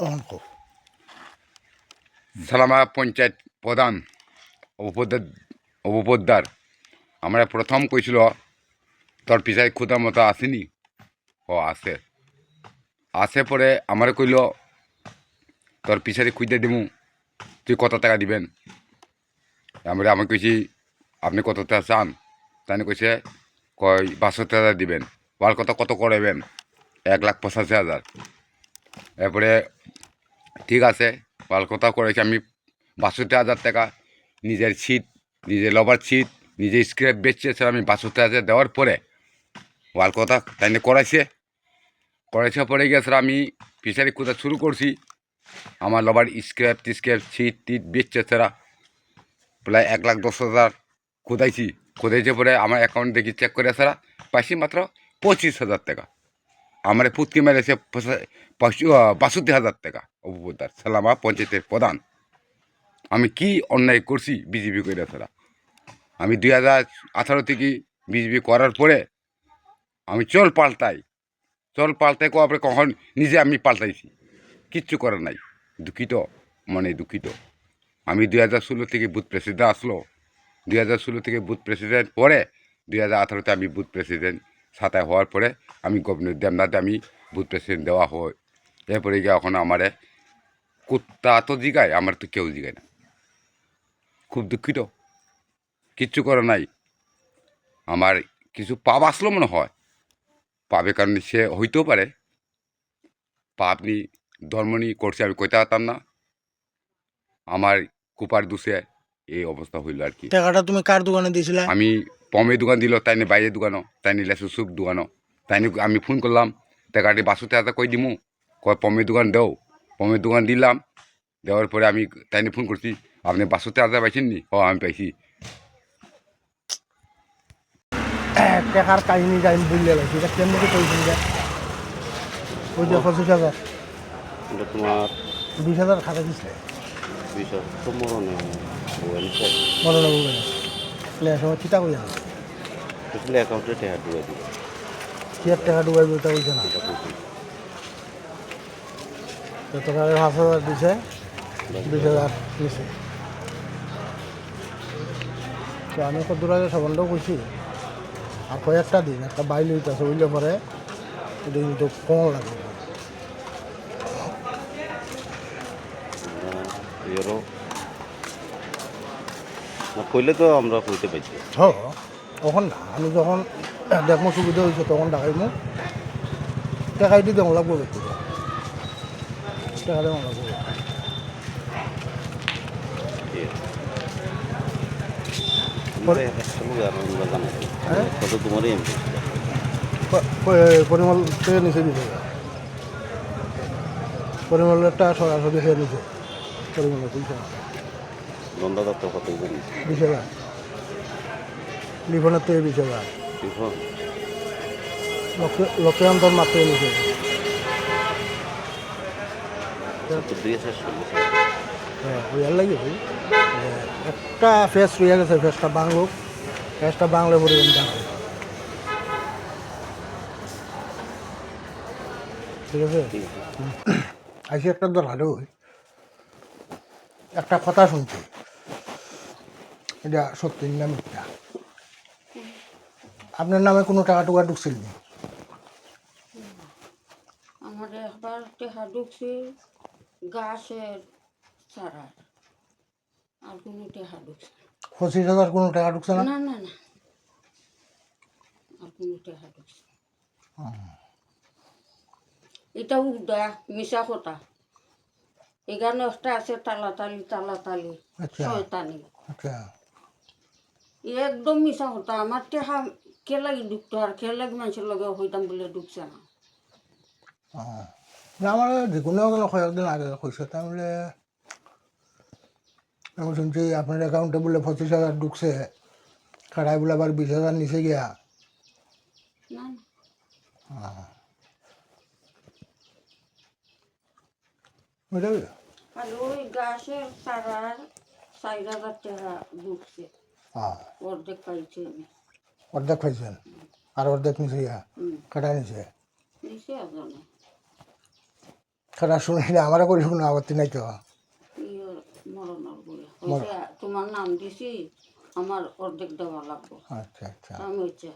অঙ্ক। সালামা পঞ্চায়েত প্রধান উপপদ্দার আমরা প্রথম কইছিল, তোর পিছায় খুদা মতো আসেনি? ও আছে আসে পরে আমার কইল, তোর পিছারে খুঁজতে দিমু, তুই কত টাকা দিবেন? আমরা, আমি কইছি, আপনি কত টাকা চান? তাই কইছে, কয়, বাষট্টি হাজার দিবেন। ওয়ার কত কত করাবেন এক লাখ পঁচাশি হাজার। এরপরে ঠিক আছে ভালো কথা করেছি আমি বাষট্টি হাজার টাকা। নিজের ছিট, নিজের লবার ছিট নিজের স্ক্র্যাপ বেচছে আমি বাষট্টি হাজার দেওয়ার পরে ভালো কথা তাই করাইছে। করাইছে পরে গিয়ে স্যার আমি ফিশারি কোথা শুরু করছি। আমার লবার স্ক্র্যাপ টিস্ক্র্যাপ, ছিট টিট বেচছে স্যারা প্রায় এক লাখ দশ হাজার খোদাইছি খোদাইছে পরে আমার অ্যাকাউন্ট দেখি চেক করে স্যারা পাইছি মাত্র পঁচিশ হাজার টাকা। আমার পুতকে মেরেছে বাষট্টি হাজার টাকা। উপপ্রধান সালামা, পঞ্চায়েতের প্রধান। আমি কি অন্যায় করছি বিজেপি করে ছাড়া? আমি দুই হাজার আঠারো থেকে বিজেপি করার পরে আমি চল পাল্টাই। চল পাল্টাই কবে কখন নিজে আমি পাল্টাইছি। কিচ্ছু করার নাই। দুঃখিত, মনে দুঃখিত। আমি দুই হাজার ষোলো থেকে বুথ প্রেসিডেন্ট আসলো। দুই হাজার ষোলো থেকে বুথ প্রেসিডেন্ট পরে দুই হাজার আঠারোতে আমি বুথ প্রেসিডেন্ট সাতায় হওয়ার পরে আমি গভর্নর দেবনাথে আমি বুথ প্রেসিডেন্ট দেওয়া হয়। এরপরে গিয়ে এখন আমারে কুত্তা তো জিগায় আমার তো কেউ জিগায় না। খুব দুঃখিত। কিচ্ছু করে নাই। আমার কিছু পাপ আসলো মনে হয়। পাবে কারণে সে হইতেও পারে। পাপ নি ধর্ম নিয়ে করছে আমি কইতে পারতাম না। আমার কুপার দুষে এই অবস্থা হইল আর কি। টাকাটা তুমি কার দোকানে দিয়েছিলে? আমি পমে দোকান দিল তাই নিয়ে বাইরের দোকানও তাই নিয়ে লেসু সুপ দোকানও। তাই নিয়ে আমি ফোন করলাম টাকাটি বাসুতে হাতে কই দিমু? কয় পমের দোকান দেও। পমের দোকান দিলাম দেওয়ার পরে আমি তাই নিয়ে ফোন করছি আপনি বাসুতে হাতে পাইছেন নি ও আমি পাইছি। টাকার কাহিনী যাই বুঝলে লাগছে এটা কেমন করে করেছিল যে ওই যে পঁচিশ হাজার? এটা তোমার বিশ হাজার খাতা দিচ্ছে বিষয় তো মরণে লাগবে না তাহলে এক সময় চিন্তা করি না আসলে অ্যাকাউন্টে টাকা ঢুকে দিবে কি আর টাকা ডুবাই বলতে বলছে না? এটা বুঝি তো টাকা পাঁচ হাজার দিছে বিশ হাজার নিছে তো আমি কত দূর আগে সবন্ডও করছি আর কয়েকটা দিন একটা বাইল হইতেছে উইলে পরে এটা কিন্তু কম লাগবে এরও না কইলে তো আমরা কইতে পাইছি হ তখন না আমি যখন দেখব সুবিধা হয়েছে তখন দেখাইমু। টাকাই দিয়ে দেওয়া লাগবো ব্যক্তি টাকা দেওয়া লাগবো। হ্যাঁ? কত তোমারই পরিমল থেকে নিচে দিছে পরিমলেরটা সরাসরি হয়ে নিচে পরিমলের পয়সা। গন্ধা দত্ত কত বিশ হাজার থেকে বিশ মাত্র হ্যাঁ লাগে ভাই একটা ফেস রয়ে গেছে ফেসটা বাংলো। ফেসটা বাংলা দাম ঠিক আছে? আইসি একটা দরকারও একটা কথা শুনছি। এটা সত্যি না মিথ্যা? আপনার নামে কোনো টাকা টুকা ঢুকছিল নি? আমার একবার টেহা ঢুকছে গাছের চারার আর কোনো টেহা ঢুকছে পঁচিশ হাজার কোনো টাকা ঢুকছে না? না না না। আর কোনো টেহা ঢুকছে। এটা উডা মিশা কথা। এখানে একটা আছে তালাতালি তালাতালি। আচ্ছা। শয়তানি। আচ্ছা। একদম মিশা কথা। আমার টেহা কে লাগি ঢুকতো আর কে লাগি মানুষের লগে হইতাম বলে ঢুকছে না। না আমার যে কোনো কোনো কয়েকদিন আগে কইছে তাহলে আমি শুনছি আপনার অ্যাকাউন্টে বলে পঁচিশ হাজার ঢুকছে। খাড়াই বলে আবার বিশ হাজার নিচে গিয়া। আর ওই গাছের চারার চার হাজার টাকা ঢুকছে। অর্ধেক আমি। অর্ধেক পাইছেন? আর অর্ধেক নিচে নিচে নিচে আর শুনিলে আমারও করি কোনো আপত্তি নাই তো। তোমার নাম দিছি আমার অর্ধেক দেওয়া লাগবো। আচ্ছা আচ্ছা। আমি হচ্ছে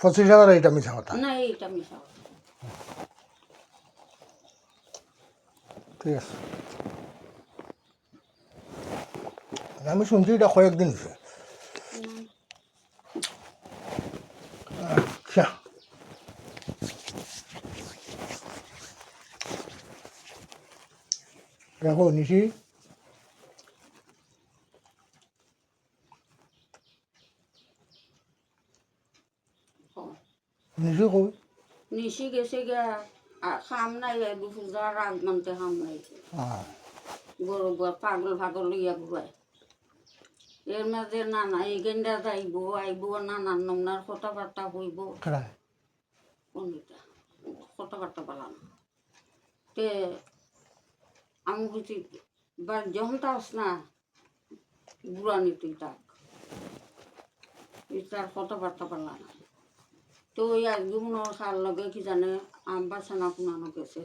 পঁচিশ হাজার এইটা মিশা কথা? না এইটা মিশা কথা। ঠিক আছে। আমি শুনছি এটা কয়েকদিন হয়েছে আচ্ছা। দেখো নিশি। নিশি কই? নিশি গেছে গিয়া খাম নাই দুপুর যার রাগ মানতে খাম নাই হ্যাঁ। গরু পাগল ভাগল লইয়া ঘুরায়। এর মাঝে নানা এই গেন্ডা যাইব আইব নানান নমনার কথাবার্তা হইব। কোনটা? কথাবার্তা বললাম তে আমি বুঝি বা যখন তাস না বুড়ানি তুই তাক তার কথাবার্তা না। তো ওই আজকে মনে হয় খাল লগে কি জানে আম বাসানা পুনানো গেছে।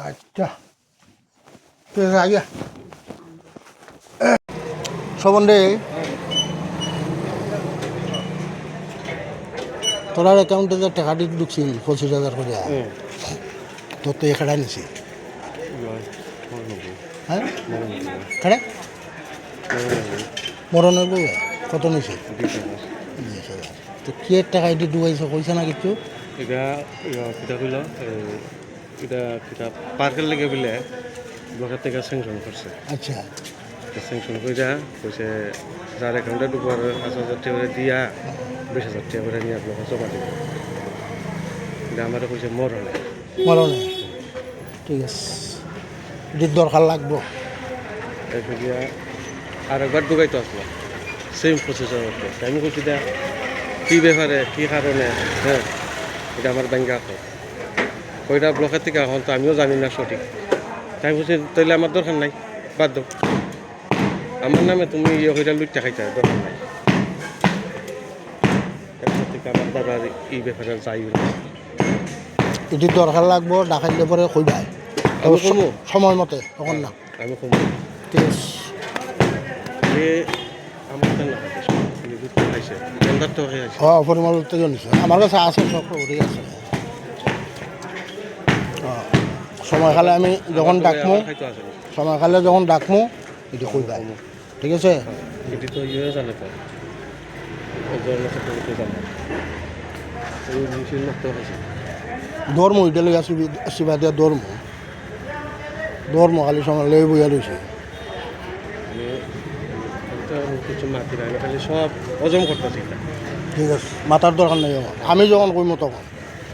আচ্ছা। আগে। সবন্দে তোরার অ্যাকাউন্টে যে টাকা দিয়ে ঢুকছিল পঁচিশ হাজার করে। তোর তো এখানে নিছি। হ্যাঁ? খাড়ে মরণের বউ কত নিছে? বিশ হাজার। তো কি টাকা এটি ডুবাইছে কইছে না কিছু? এটা কিতা কইল এটা পার্কের লেগে বলে ব্লকের থেকে স্যাংশন করছে। আচ্ছা। স্যাংশন কইরা কইছে যার অ্যাকাউন্টে ঢুকবার পাঁচ হাজার টাকা করে দিয়া বিশ হাজার টাকা করে নিয়ে ব্লকে জমা দিব। এটা আমার কইছে মরণে মরণে ঠিক আছে। এটির দরকার লাগবো। এরপর দিয়া আর একবার ঢুকাইতে আসলো। সেম প্রসেসর করতে আমি কইছি দা কী ব্যাপারে কী কারণে? হ্যাঁ এটা আমার ব্যাংকে আছে। ওইটা ব্লকের থেকে এখন তো আমিও জানি না সঠিক। তাই বলছি তাইলে আমার দরকার নাই বাদ দাও। আমার নামে তুমি ইয়ে হইটা লুটটা খাইতে দরকার নাই। আমার বাবার এই ব্যাপারে যাই এটির দরকার লাগবো ডাকাইলে পরে কইবাই সময় মতে তখন না। আমি কম ঠিক আছে। এ আমার উত্তেজন কাছে আছে সব ঠিক আছে। অ, সময় খালে আমি যখন ডাকমু খালে যখন ডাকমু এটি কইবাই ঠিক আছে? এটি তো ইয়ে জানে তো। ধর্ম এটা শিবা দিয়া ধর্ম। ধর্ম খালি সময় লই বইয়া রয়েছে আমি কিছু মাতি না খালি সব হজম করতেছি ঠিক আছে মাতার দরকার নেই আমার। আমি যখন কইমু তখন।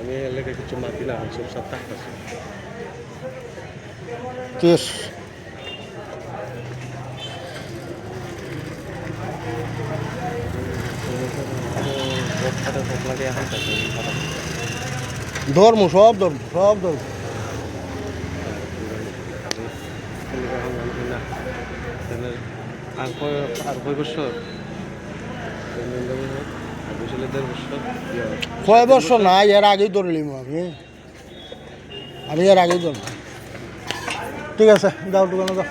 আমি এলাকায় কিছু মাতি না সব সব থাকতেছি। আছে ধর্ম সব ধর্ম সব ধর্ম। আর কয় আর কয় বছর? কয় বছর? না এর আগেই ধরলিম আমি। আমি এর আগেই ধরলাম ঠিক আছে যাও দোকানে যাও।